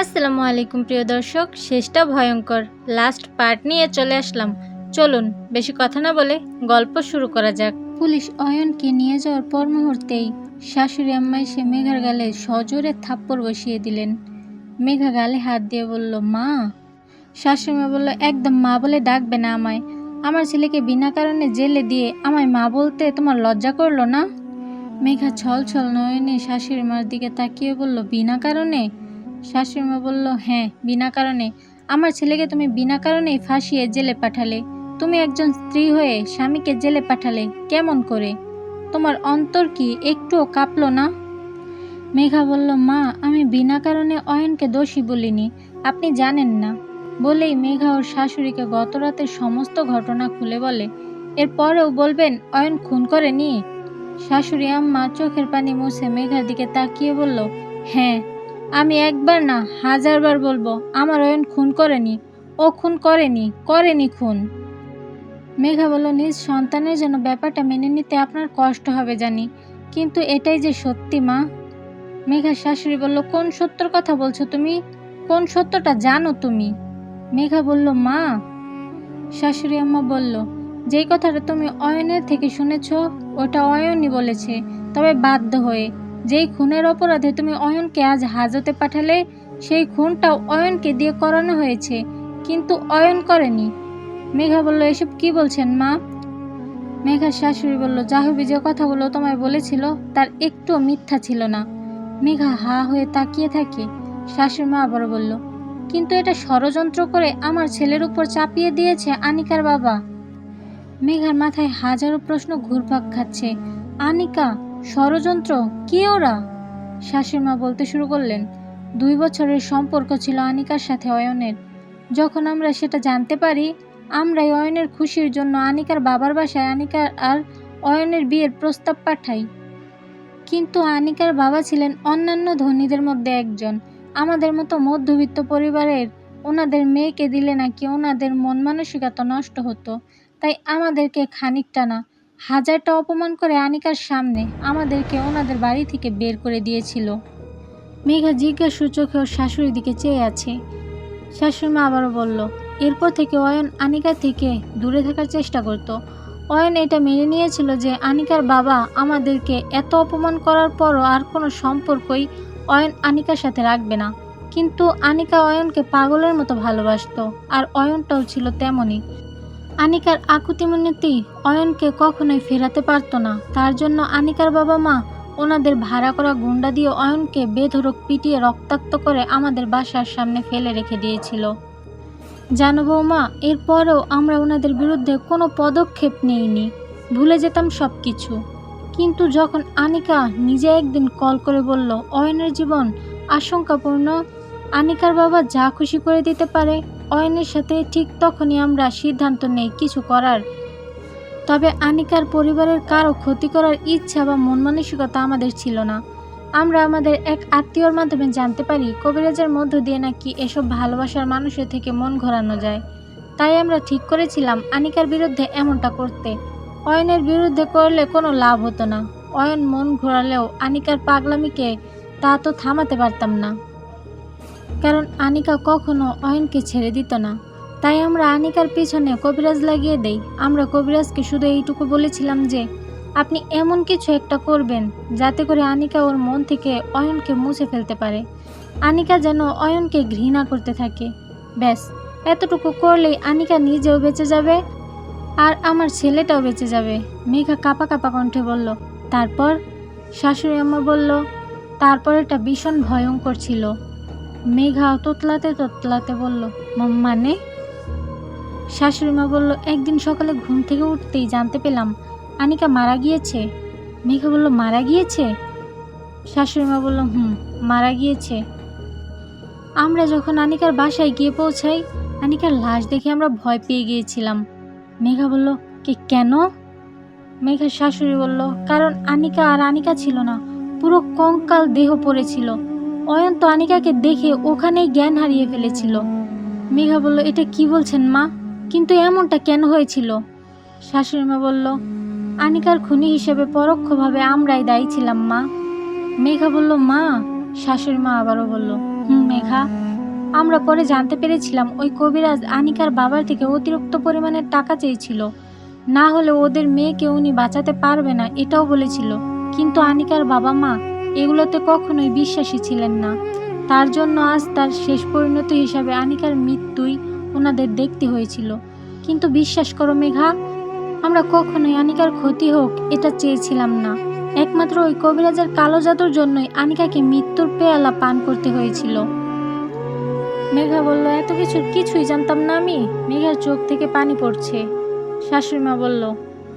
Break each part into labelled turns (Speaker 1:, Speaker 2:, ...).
Speaker 1: আসসালামু আলাইকুম, প্রিয় দর্শক। শেষটা ভয়ঙ্কর। লাস্ট পার্ট নিয়ে চলে আসলাম। চলুন, বেশি কথা না বলে গল্প শুরু করা যাক। পুলিশ অয়নকে নিয়ে যাওয়ার পর মুহূর্তেই শাশুড়ি আম্মা এসে মেঘার গালে সজোরে থাপ্পড় বসিয়ে দিলেন। মেঘা গালে হাত দিয়ে বলল, মা। শাশুড়ি মা বলল, একদম মা বলে ডাকবে না আমায়। আমার ছেলেকে বিনা কারণে জেলে দিয়ে আমায় মা বলতে তোমার লজ্জা করল না? মেঘা ছল ছল নয়নে শাশুড়ি মার দিকে তাকিয়ে বলল, বিনা কারণে? শাশুড়ি মা বলল হ্যাঁ বিনা কারণে। আমার ছেলেকে তুমি বিনা কারণেই ফাঁসিয়ে জেলে পাঠালে। তুমি একজন স্ত্রী হয়ে স্বামীকে জেলে পাঠালে, কেমন করে? তোমার অন্তর কি একটুও কাঁপলো না? মেঘা বলল, মা, আমি বিনা কারণে অয়নকে দোষী বলিনি। আপনি জানেন না। বলেই মেঘা ওর শাশুড়িকে গত রাতের সমস্ত ঘটনা খুলে বলে। এরপরেও বলবেন, অয়ন খুন করেনি? শাশুড়ি আম্মা চোখের পানি মুছে মেঘার দিকে তাকিয়ে বলল হ্যাঁ আমি একবার না, হাজারবার বলব, আমার অয়ন খুন করেনি। ও খুন করেনি করেনি খুন। মেঘা বলল, নিজ সন্তানের জন্য ব্যাপারটা মেনে নিতে আপনার কষ্ট হবে, জানি। কিন্তু এটাই যে সত্যি, মা। মেঘার শাশুড়ি বলল, কোন সত্যর কথা বলছো তুমি? কোন সত্যটা জানো তুমি? মেঘা বলল, মা। শাশুড়ি আম্মা বলল, যেই কথাটা তুমি অয়নের থেকে শুনেছ, ওটা অয়নই বলেছে। তবে বাধ্য হয়ে যেই খুনের অপরাধে তুমি অয়নকে আজ হাজতে পাঠালে, সেই খুনটাও অয়নকে দিয়ে করানো হয়েছে, কিন্তু অয়ন করেনি। মেঘা বলল, এসব কি বলছেন, মা? মেঘার শাশুড়ি বলল জাহবি যে কথাগুলো তোমায় বলেছিল, তার একটুও মিথ্যা ছিল না। মেঘা হা হয়ে তাকিয়ে থাকে। শাশুড়ি মা আবারও বলল, কিন্তু এটা ষড়যন্ত্র করে আমার ছেলের উপর চাপিয়ে দিয়েছে আনিকার বাবা। মেঘার মাথায় হাজারো প্রশ্ন ঘুরপাক খাচ্ছে। আনিকা ষড়যন্ত্র? কে ওরা? শাশুড়িমা বলতে শুরু করলেন, দুই বছরের সম্পর্ক ছিল আনিকার সাথে অয়নের। যখন আমরা সেটা জানতে পারি, আমরাই অয়নের খুশির জন্য আনিকার বাবার বাসায় আনিকার আর অয়নের বিয়ের প্রস্তাব পাঠাই। কিন্তু আনিকার বাবা ছিলেন অন্যান্য ধনীদের মধ্যে একজন। আমাদের মতো মধ্যবিত্ত পরিবারের ওনাদের মেয়েকে দিলে নাকি ওনাদের মন মানসিকতা নষ্ট হতো, তাই আমাদেরকে খানিকটা না হাজারটা অপমান করে আনিকার সামনে আমাদেরকে ওনাদের বাড়ি থেকে বের করে দিয়েছিল। মেঘা জিজ্ঞাসু চোখে ওর শাশুড়ির দিকে চেয়ে আছে। শাশুড়ি মা আবারও বলল, এরপর থেকে অয়ন আনিকা থেকে দূরে থাকার চেষ্টা করত। অয়ন এটা মেনে নিয়েছিল যে আনিকার বাবা আমাদেরকে এত অপমান করার পরও আর কোনো সম্পর্কই অয়ন আনিকার সাথে রাখবে না। কিন্তু আনিকা অয়নকে পাগলের মতো ভালোবাসতো, আর অয়নটাও ছিল তেমনই। আনিকার আকুতি মিনতি অয়নকে কখনোই ফেরাতে পারতো না। তার জন্য আনিকার বাবা মা ওনাদের ভাড়া করা গুন্ডা দিয়ে অয়নকে বেধরক পিটিয়ে রক্তাক্ত করে আমাদের বাসার সামনে ফেলে রেখে দিয়েছিল। জানো বৌমা, এরপরেও আমরা ওনাদের বিরুদ্ধে কোনো পদক্ষেপ নেইনি। ভুলে যেতাম সব কিছু কিন্তু যখন আনিকা নিজে একদিন কল করে বলল, অয়নের জীবন আশঙ্কাপূর্ণ, আনিকার বাবা যা খুশি করে দিতে পারে অয়নের সাথে ঠিক তখনই আমরা সিদ্ধান্ত নেই কিছু করার। তবে আনিকার পরিবারের কারও ক্ষতি করার ইচ্ছা বা মন মানসিকতা আমাদের ছিল না। আমরা আমাদের এক আত্মীয়র মাধ্যমে জানতে পারি কবিরাজের মধ্য দিয়ে নাকি এসব ভালোবাসার মানুষের থেকে মন ঘোরানো যায়। তাই আমরা ঠিক করেছিলাম আনিকার বিরুদ্ধে এমনটা করতে। অয়নের বিরুদ্ধে করলে কোনো লাভ হতো না। অয়ন মন ঘোরালেও আনিকার পাগলামিকে তা তো থামাতে পারতাম না। কারণ আনিকা কখনো অয়নকে ছেড়ে দিত না। তাই আমরা আনিকার পিছনে কবিরাজ লাগিয়ে দেই। আমরা কবিরাজকে শুধু এইটুকু বলেছিলাম যে, আপনি এমন কিছু একটা করবেন যাতে করে আনিকা ওর মন থেকে অয়নকে মুছে ফেলতে পারে। আনিকা যেন অয়নকে ঘৃণা করতে থাকে। ব্যাস, এতটুকু করলেই আনিকা নিজেও বেঁচে যাবে আর আমার ছেলেটাও বেঁচে যাবে, মেঘা কাপা কাপা কণ্ঠে বলল। তারপর শাশুড়ি আম্মা বলল, তারপর এটা ভীষণ ভয়ঙ্কর ছিল। মেঘা তোতলাতে তোতলাতে বলল, "মা- মানে? শাশুড়ি মা বলল, একদিন সকালে ঘুম থেকে উঠতেই জানতে পেলাম আনিকা মারা গিয়েছে। মেঘা বলল, মারা গিয়েছে? শাশুড়ি মা বলল, হুম, মারা গিয়েছে। আমরা যখন আনিকার বাসায় গিয়ে পৌঁছাই, আনিকার লাশ দেখে আমরা ভয় পেয়ে গিয়েছিলাম। মেঘা বলল, কে, কেন? মেঘার শাশুড়ি বলল, কারণ আনিকা আর আনিকা ছিল না, পুরো কঙ্কাল দেহ পড়েছিল। অয়ন তো আনিকাকে দেখে ওখানেই জ্ঞান হারিয়ে ফেলেছিল। মেঘা বলল, এটা কি বলছেন মা? কিন্তু এমনটা কেন হয়েছিল? শাশুড়ি মা বলল, আনিকার খুনি হিসেবে পরোক্ষভাবে আমরাই দায়ী ছিলাম মা। মেঘা বলল, মা? শাশুড়ি মা আবারও বলল, হুম মেঘা, আমরা পরে জানতে পেরেছিলাম ওই কবিরাজ আনিকার বাবার থেকে অতিরিক্ত পরিমাণের টাকা চেয়েছিল। না হলে ওদের মেয়েকে উনি বাঁচাতে পারবে না, এটাও বলেছিল। কিন্তু আনিকার বাবা মা এগুলোতে কখনোই বিশ্বাসী ছিলেন না। তার জন্য আজ তার শেষ পরিণতি হিসাবে আনিকার মৃত্যুই ওনাদের দেখতে হয়েছিল। কিন্তু বিশ্বাস করো মেঘা, আমরা কখনোই আনিকার ক্ষতি হোক এটা চেয়েছিলাম না। একমাত্র ওই কবিরাজের কালো জাদুর জন্যই আনিকাকে মৃত্যুর পেয়ালা পান করতে হয়েছিল। মেঘা বলল, এত কিছু, কিছুই জানতাম না আমি? মেঘার চোখ থেকে পানি পড়ছে। শাশুড়িমা বলল,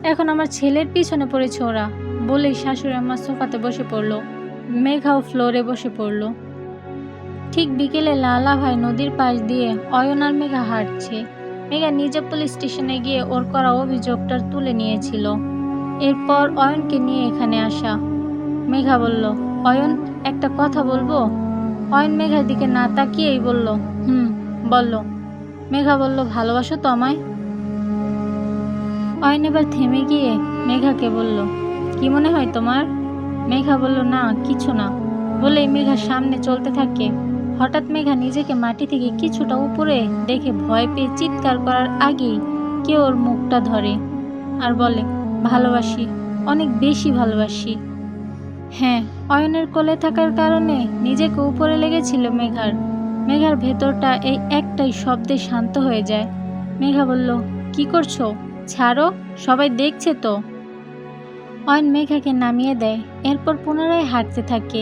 Speaker 1: এখন আমার ছেলের পিছনে পড়েছে ওরা। বলেই শাশুড়ি আমার সোফাতে বসে পড়ল। মেঘাও ফ্লোরে বসে পড়ল। ঠিক বিকেলে লালা ভাই নদীর পাশ দিয়ে অয়ন আর মেঘা হাঁটছে। মেঘা নিজে পুলিশ স্টেশনে গিয়ে ওর করা অভিযোগটা তুলে নিয়েছিল। এরপর অয়নকে নিয়ে এখানে আসা। মেঘা বলল, অয়ন, একটা কথা বলব? অয়ন মেঘার দিকে না তাকিয়েই বলল, হুম বলল মেঘা বলল, ভালোবাসো তো আমায়? অয়ন এবার থেমে গিয়ে মেঘাকে বলল, কি মনে হয় তোমার? মেঘা বলল, না, কিছু না। বলেই মেঘার সামনে চলতে থাকে। হঠাৎ মেঘা নিজেকে মাটি থেকে কিছুটা উপরে দেখে ভয় পেয়ে চিৎকার করার আগেই কেউ ওর মুখটা ধরে আর বলে, ভালোবাসি, অনেক বেশি ভালোবাসি। হ্যাঁ অয়নের কোলে থাকার কারণে নিজেকে উপরে লেগেছিল মেঘার। মেঘার ভেতরটা এই একটাই শব্দে শান্ত হয়ে যায়। মেঘা বলল, কি করছ? ছাড়ো, সবাই দেখছে তো। অয়ন মেঘাকে নামিয়ে দেয়, এরপর পুনরায় হাঁটতে থাকে।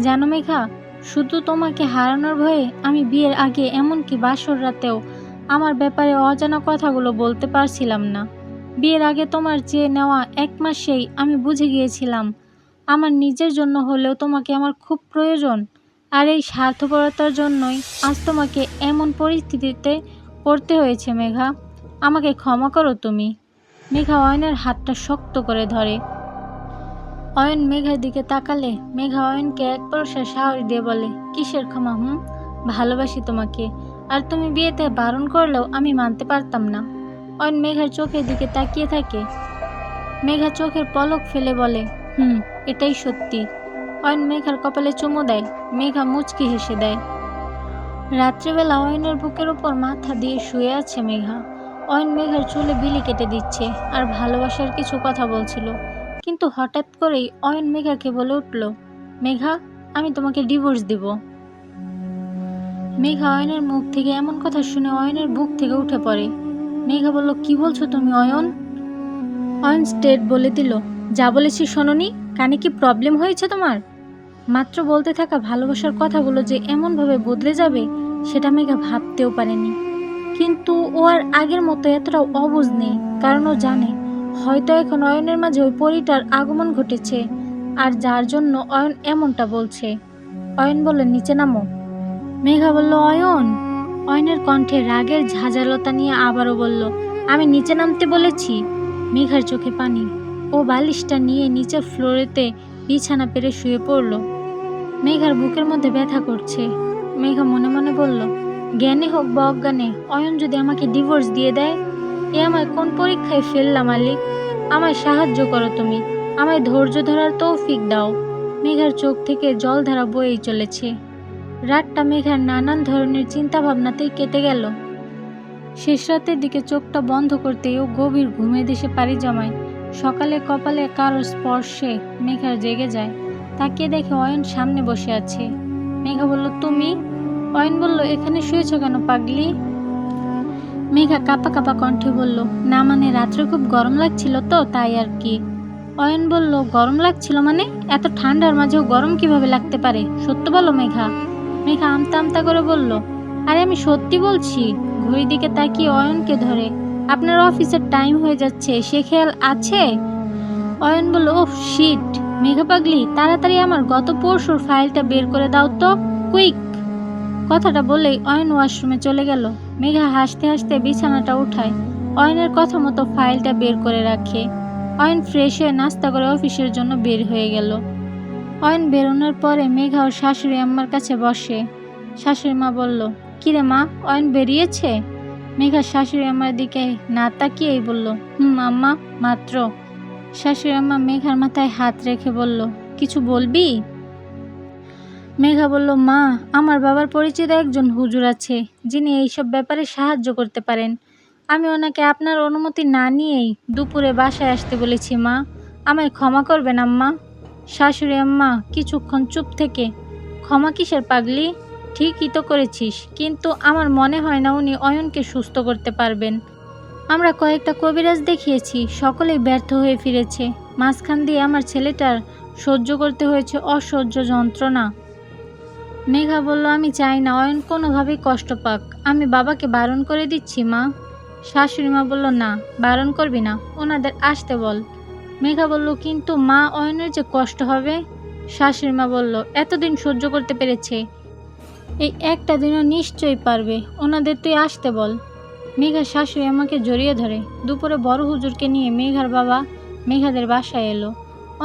Speaker 1: জানো মেঘা, শুধু তোমাকে হারানোর ভয়ে আমি বিয়ের আগে এমনকি বাসর রাতেও আমার ব্যাপারে অজানা কথাগুলো বলতে পারছিলাম না। বিয়ের আগে তোমার চেয়ে নেওয়া এক মাসেই আমি বুঝে গিয়েছিলাম, আমার নিজের জন্য হলেও তোমাকে আমার খুব প্রয়োজন। আর এই স্বার্থপরতার জন্যই আজ তোমাকে এমন পরিস্থিতিতে পড়তে হয়েছে মেঘা। আমাকে ক্ষমা করো তুমি। মেঘা অয়নের হাতটা শক্ত করে ধরে। অয়ন মেঘার দিকে তাকালে মেঘা অয়নকে এক পরশা সাহস দিয়ে বলে, কিসের ক্ষমা, হুম? ভালোবাসি তোমাকে। আর তুমি বিয়েতে বারণ করলেও আমি মানতে পারতাম না। অয়ন মেঘার চোখের দিকে তাকিয়ে থাকে। মেঘা চোখের পলক ফেলে বলে, হুম, এটাই সত্যি। অয়ন মেঘার কপালে চুমু দেয়, মেঘা মুচকি হেসে দেয়। রাত্রিবেলা অয়নের বুকের ওপর মাথা দিয়ে শুয়ে আছে মেঘা। অয়ন মেঘার চুলে বিলি কেটে দিচ্ছে আর ভালোবাসার কিছু কথা বলছিল। কিন্তু হঠাৎ করেই অয়ন মেঘাকে বলে উঠল, মেঘা, আমি তোমাকে ডিভোর্স দিব। মেঘা অয়নের মুখ থেকে এমন কথা শুনে অয়নের বুক থেকে উঠে পড়ে। মেঘা বলল, কি বলছো তুমি, অয়ন? অয়ন স্টেট বলে দিল, যা বলেছি শোনোনি, কানে কি প্রবলেম হয়েছে তোমার? মাত্র বলতে থাকা ভালোবাসার কথাগুলো যে এমনভাবে বদলে যাবে, সেটা মেঘা ভাবতেও পারেনি। কিন্তু ও আর আগের মতো এতটা অবুঝ নেই, কারণ ও জানে, হয়তো এখন অয়নের মাঝে ওই পরিটার আগমন ঘটেছে, আর যার জন্য অয়ন এমনটা বলছে। অয়ন বলল, নিচে নামো। মেঘা বলল, অয়ন? অয়নের কণ্ঠে রাগের ঝাঁঝালতা নিয়ে আবারও বলল, আমি নিচে নামতে বলেছি। মেঘার চোখে পানি। ও বালিশটা নিয়ে নিচে ফ্লোরেতে বিছানা পেরে শুয়ে পড়ল। মেঘার বুকের মধ্যে ব্যথা করছে। মেঘা মনে মনে বলল জ্ঞানে হোক বা অজ্ঞানে, অয়ন যদি আমাকে ডিভোর্স দিয়ে দেয়, এ আমায় কোন পরীক্ষায় ফেললাম মালিক? আমায় সাহায্য করো তুমি। আমায় ধৈর্য ধরার তৌফিক দাও। মেঘার চোখ থেকে জলধারা বয়েই চলেছে। রাতটা মেঘার নানান ধরনের চিন্তা ভাবনাতেই কেটে গেল। শেষ রাতের দিকে চোখটা বন্ধ করতেই ও গভীর ঘুমে দেশে পাড়ি জমায়। সকালে কপালে কারও স্পর্শে মেঘার জেগে যায়। তাকে দেখে অয়ন সামনে বসে আছে। মেঘা বলল, তুমি? অয়ন বলল, এখানে শুয়েছ কেন পাগলি? মেঘা কাপা কাপা কণ্ঠে বলল, না মানে রাত্রে খুব গরম লাগছিল তো, তাই আর কি। অয়ন বলল, গরম লাগছিল মানে? এত ঠান্ডার মাঝেও গরম কীভাবে লাগতে পারে? সত্য বলো মেঘা। মেঘা আমতা আমতা করে বলল, আরে আমি সত্যি বলছি, ঘড়ির দিকে তাকিয়ে অয়নকে ধরে, আপনার অফিসের টাইম হয়ে যাচ্ছে, সে খেয়াল আছে? অয়ন বলল ও শিট, মেঘা পাগলি, তাড়াতাড়ি আমার গত পরশুর ফাইলটা বের করে দাও তো, কুইক। কথাটা বলেই অয়ন ওয়াশরুমে চলে গেল। মেঘা হাসতে হাসতে বিছানাটা উঠায়। অয়নের কথা মতো ফাইলটা বের করে রাখে। অয়ন ফ্রেশ হয়ে নাস্তা করে অফিসের জন্য বের হয়ে গেল। অয়ন বেরোনোর পরে মেঘা ওর শাশুড়ি আম্মার কাছে বসে। শাশুড়ি মা বলল, কিরে মা, অয়ন বেরিয়েছে? মেঘা শাশুড়ি আম্মার দিকে না তাকিয়েই বলল, হুম আম্মা, মাত্র। শাশুড়ি আম্মা মেঘার মাথায় হাত রেখে বলল, কিছু বলবি? মেঘা বলল, মা, আমার বাবার পরিচিত একজন হুজুর আছে, যিনি এইসব ব্যাপারে সাহায্য করতে পারেন। আমি ওনাকে আপনার অনুমতি না নিয়েই দুপুরে বাসায় আসতে বলেছি, মা। আমায় ক্ষমা করবেন, আম্মা। শাশুড়ি, আম্মা, কিছুক্ষণ চুপ থেকে। ক্ষমা কিসের পাগলি? ঠিকই তো করেছিস, কিন্তু আমার মনে হয় না উনি অয়নকে সুস্থ করতে পারবেন। আমরা কয়েকটা কবিরাজ দেখিয়েছি, সকলেই ব্যর্থ হয়ে ফিরেছে। মাঝখান দিয়ে আমার ছেলেটার সহ্য করতে হয়েছে অসহ্য যন্ত্রণা। মেঘা বলল, আমি চাই না, অয়ন কোনোভাবেই কষ্ট পাক। আমি বাবাকে বারণ করে দিচ্ছি, মা। শাশুড়ি মা বলল, না, বারণ করবি না, ওনাদের আসতে বল। মেঘা বলল, কিন্তু মা, অয়নের যে কষ্ট হবে? শাশুড়ি মা বলল, এতদিন সহ্য করতে পেরেছে। এই একটা দিনও নিশ্চয়ই পারবে, ওনাদের তুই আসতে বল। মেঘার শাশুড়ি আমাকে জড়িয়ে ধরে। দুপুরে বড় হুজুরকে নিয়ে মেঘার বাবা মেঘাদের বাসায় এলো।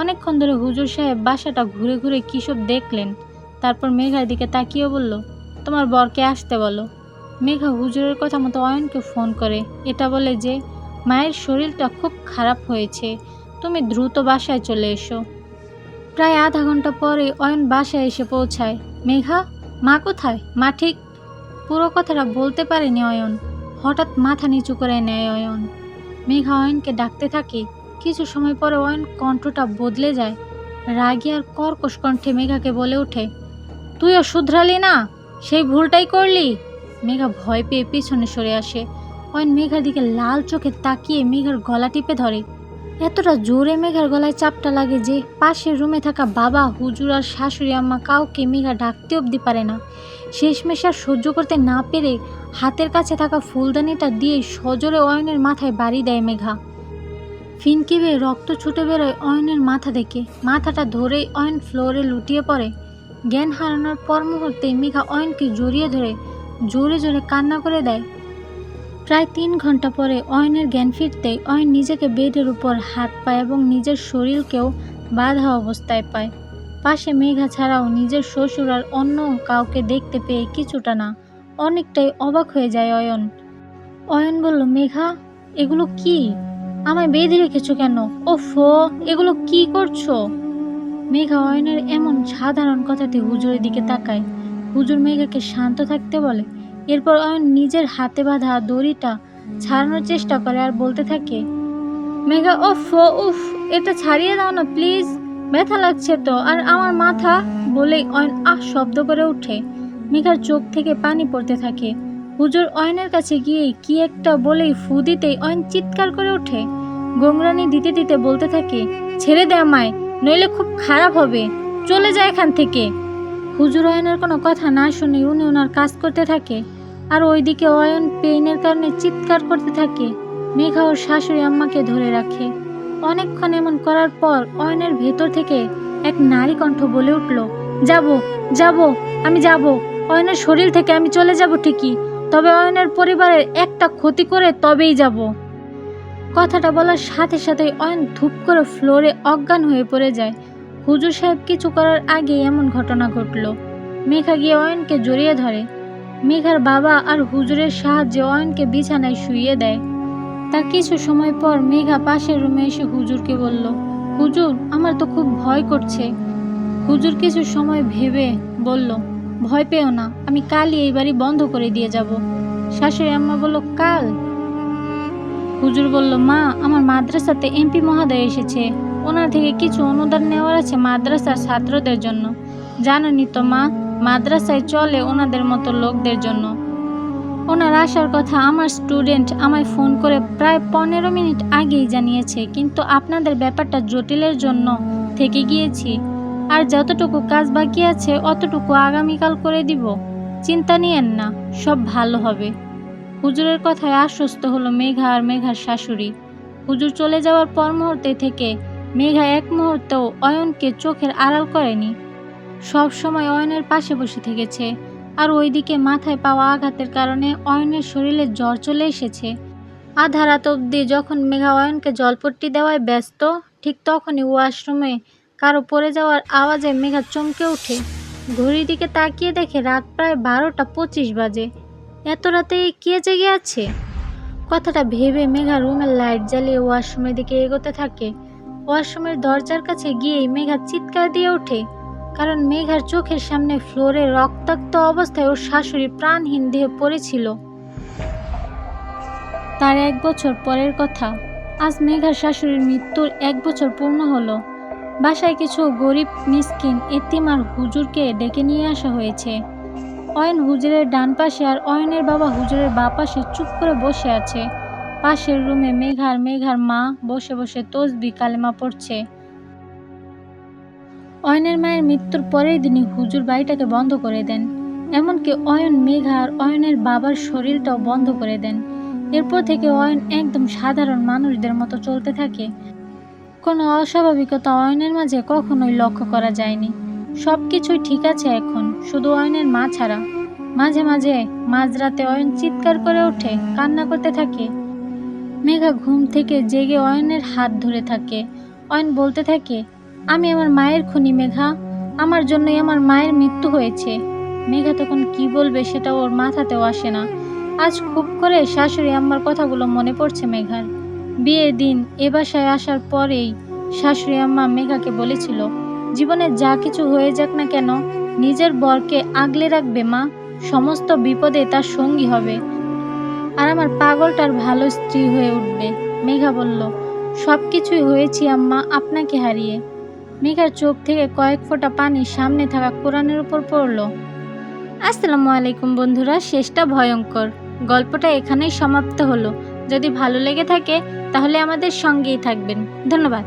Speaker 1: অনেকক্ষণ ধরে হুজুর সাহেব বাসাটা ঘুরে ঘুরে কী সব দেখলেন। তারপর মেঘার দিকে তাকিয়ে বলল, তোমার বরকে আসতে বলো। মেঘা হুজুরের কথা মতো অয়নকে ফোন করে, এটা বলে যে, মায়ের শরীরটা খুব খারাপ হয়েছে, তুমি দ্রুত বাসায় চলে এসো। প্রায় আধা ঘণ্টা পরে অয়ন বাসায় এসে পৌঁছায়। মেঘা, মা কোথায়? মা ঠিক, পুরো কথাটা বলতে পারেনি অয়ন। হঠাৎ মাথা নিচু করে নেয় অয়ন। মেঘা অয়নকে ডাকতে থাকে। কিছু সময় পরে অয়ন কণ্ঠটা বদলে যায়। রাগী আর কর্কশ কণ্ঠে মেঘাকে বলে ওঠে তুইও শুধরালি না? সেই ভুলটাই করলি? মেঘা ভয় পেয়ে পিছনে সরে আসে। অয়ন মেঘার দিকে লাল চোখে তাকিয়ে মেঘার গলা টিপে ধরে। এতটা জোরে মেঘার গলায় চাপটা লাগে যে পাশের রুমে থাকা বাবা, হুজুর আর শাশুড়ি আম্মা কাউকে মেঘা ডাকতে অবধি পারে না। শেষমেশ আর সহ্য করতে না পেরে হাতের কাছে থাকা ফুলদানিটা দিয়ে সজোরে অয়নের মাথায় বাড়ি দেয় মেঘা। ফিনকি বেয়ে রক্ত ছুটে বেরোয় অয়নের মাথা থেকে মাথাটা ধরেই অয়ন ফ্লোরে লুটিয়ে পড়ে। জ্ঞান হারানোর পর মুহূর্তেই মেঘা অয়নকে জড়িয়ে ধরে জোরে জোরে কান্না করে দেয়। প্রায় তিন ঘণ্টা পরে অয়নের জ্ঞান ফিরতেই অয়ন নিজেকে বেডের উপর হাত পায় এবং নিজের শরীরকেও বাধা অবস্থায় পায়। পাশে মেঘা ছাড়াও নিজের শ্বশুর আর অন্য কাউকে দেখতে পেয়ে কিছুটা না, অনেকটাই অবাক হয়ে যায় অয়ন। অয়ন বলল, মেঘা, এগুলো কি? আমায় বেঁধে রেখেছো কেন? ও ফো এগুলো কি করছ? মেঘা অয়নের এমন সাধারণ কথাতে হুজুরের দিকে তাকায়। হুজুর মেঘাকে শান্ত থাকতে বলে। এরপর অয়ন নিজের হাতে বাঁধা দড়িটা ছাড়ানোর চেষ্টা করে আর বলতে থাকে, মেঘা ও ফো উফ, এটা ছাড়িয়ে দাও না, প্লিজ। ব্যথা লাগছে তো, আর আমার মাথা? বলেই অয়ন আহ শব্দ করে ওঠে। মেঘার চোখ থেকে পানি পড়তে থাকে। হুজুর অয়নের কাছে গিয়ে কি একটা বলেই ফু দিতেই অয়ন চিৎকার করে ওঠে। গোংরানি দিতে দিতে বলতে থাকে, ছেড়ে দে আমায় নইলে খুব খারাপ হবে। চলে যায় এখান থেকে। হুজুর অয়নের কোনো কথা না শুনে উনি ওনার কাজ করতে থাকে আর ওইদিকে অয়ন পেইনের কারণে চিৎকার করতে থাকে। মেঘা ওর শাশুড়ি আম্মাকে ধরে রাখে। অনেকক্ষণ এমন করার পর অয়নের ভেতর থেকে এক নারী কণ্ঠ বলে উঠল, যাব যাব, আমি যাব। অয়নের শরীর থেকে আমি চলে যাব ঠিকই। তবে অয়নের পরিবারের একটা ক্ষতি করে তবেই যাব। কথাটা বলার সাথে সাথে অয়ন ধূপ করে ফ্লোরে অজ্ঞান হয়ে পড়ে যায়। হুজুর সাহেব কিছু করার আগে এমন ঘটনা ঘটল। মেঘা গিয়ে অয়নকে জড়িয়ে ধরে। মেঘার বাবা আর হুজুরের সাহায্যে অয়নকে বিছানায় শুইয়ে দেয়। তার কিছু সময় পর মেঘা পাশের রুমে এসে হুজুরকে বলল, হুজুর, আমার তো খুব ভয় করছে। হুজুর কিছু সময় ভেবে বলল, ভয় পেও না, আমি কালই এই বাড়ি বন্ধ করে দিয়ে যাব। শাশুড়ি আম্মা বলল, কাল? হুজুর বলল, মা, আমার মাদ্রাসাতে এমপি মহোদয় এসেছে। ওনার থেকে কিছু অনুদান নেওয়ার আছে মাদ্রাসার ছাত্রদের জন্য। জানেনই তো, মা, মাদ্রাসায় চলে ওনাদের মতো লোকদের জন্য। ওনার আসার কথা আমার স্টুডেন্ট আমায় ফোন করে প্রায় পনেরো মিনিট আগেই জানিয়েছে, কিন্তু আপনাদের ব্যাপারটা জটিলের জন্য থেকে গিয়েছি। আর যতটুকু কাজ বাকি আছে, অতটুকু আগামীকাল করে দিব। চিন্তা নিয়েন না, সব ভালো হবে। হুজুরের কথায় আশ্বস্ত হলো মেঘা আর মেঘার শাশুড়ি। হুজুর চলে যাওয়ার পর মুহূর্তে থেকে মেঘা এক মুহূর্তেও অয়নকে চোখের আড়াল করেনি। সব সময় অয়নের পাশে বসে থেকেছে আর ওইদিকে মাথায় পাওয়া আঘাতের কারণে অয়নের শরীরে জ্বর চলে এসেছে। আধা রাত অবধি যখন মেঘা অয়নকে জলপট্টি দেওয়ায় ব্যস্ত, ঠিক তখনই ওয়াশরুমে কারও পড়ে যাওয়ার আওয়াজে মেঘা চমকে ওঠে। ঘড়ির দিকে তাকিয়ে দেখে রাত প্রায় বারোটা পঁচিশ বাজে। এত রাতে কে জেগে আছে? কথাটা ভেবে মেঘা রুমের লাইট জ্বালিয়ে ওয়াশরুমের দিকে এগোতে থাকে। ওয়াশরুমের দরজার কাছে গিয়েই মেঘা চিৎকার দিয়ে ওঠে, কারণ মেঘার চোখের সামনে ফ্লোরে রক্তাক্ত অবস্থায় ওর শাশুড়ি প্রাণহীন দেহে পড়েছিল। তার এক বছর পরের কথা। আজ মেঘার শাশুড়ির মৃত্যুর এক বছর পূর্ণ হলো। বাসায় কিছু গরিব, মিসকিন, এতিম আর হুজুরকে ডেকে নিয়ে আসা হয়েছে। অয়ন হুজুরের ডান পাশে আর অয়নের বাবা হুজুরের বা পাশে চুপ করে বসে আছে। পাশের রুমে মেঘার মেঘার মা বসে বসে তসবি কালেমা পড়ছে। অয়নের মায়ের মৃত্যুর পরেই তিনি হুজুর বাড়িটাকে বন্ধ করে দেন। এমনকি অয়ন, মেঘা আর অয়নের বাবার শরীরটাও বন্ধ করে দেন। এরপর থেকে অয়ন একদম সাধারণ মানুষদের মতো চলতে থাকে। কোনো অস্বাভাবিকতা অয়নের মাঝে কখনোই লক্ষ্য করা যায়নি। সব কিছুই ঠিক আছে এখন, শুধু অয়নের মা ছাড়া। মাঝে মাঝে মাঝরাতে অয়ন চিৎকার করে ওঠে, কান্না করতে থাকে। মেঘা ঘুম থেকে জেগে অয়নের হাত ধরে থাকে। অয়ন বলতে থাকে, আমি আমার মায়ের খুনি, মেঘা। আমার জন্যই আমার মায়ের মৃত্যু হয়েছে। মেঘা তখন কি বলবে সেটা ওর মাথাতেও আসে না। আজ খুব করে শাশুড়ি আম্মার কথাগুলো মনে পড়ছে মেঘার। বিয়ের দিন এ বাসায় আসার পরেই শাশুড়ি আম্মা মেঘাকে বলেছিল জীবনে যা কিছু হয়ে যাক না কেন, নিজের বরকে আগলে রাখবে মা। সমস্ত বিপদে তার সঙ্গী হবে। আর আমার পাগলটার ভালো স্ত্রী হয়ে উঠবে, মেঘা বলল। সব কিছুই হয়েছি আম্মা, আপনাকে হারিয়ে। মেঘার চোখ থেকে কয়েক ফোঁটা পানি সামনে থাকা কোরআনের উপর পড়ল। আসসালামু আলাইকুম বন্ধুরা, শেষটা ভয়ঙ্কর। গল্পটা এখানেই সমাপ্ত হলো। যদি ভালো লেগে থাকে, তাহলে আমাদের সঙ্গেই থাকবেন। ধন্যবাদ।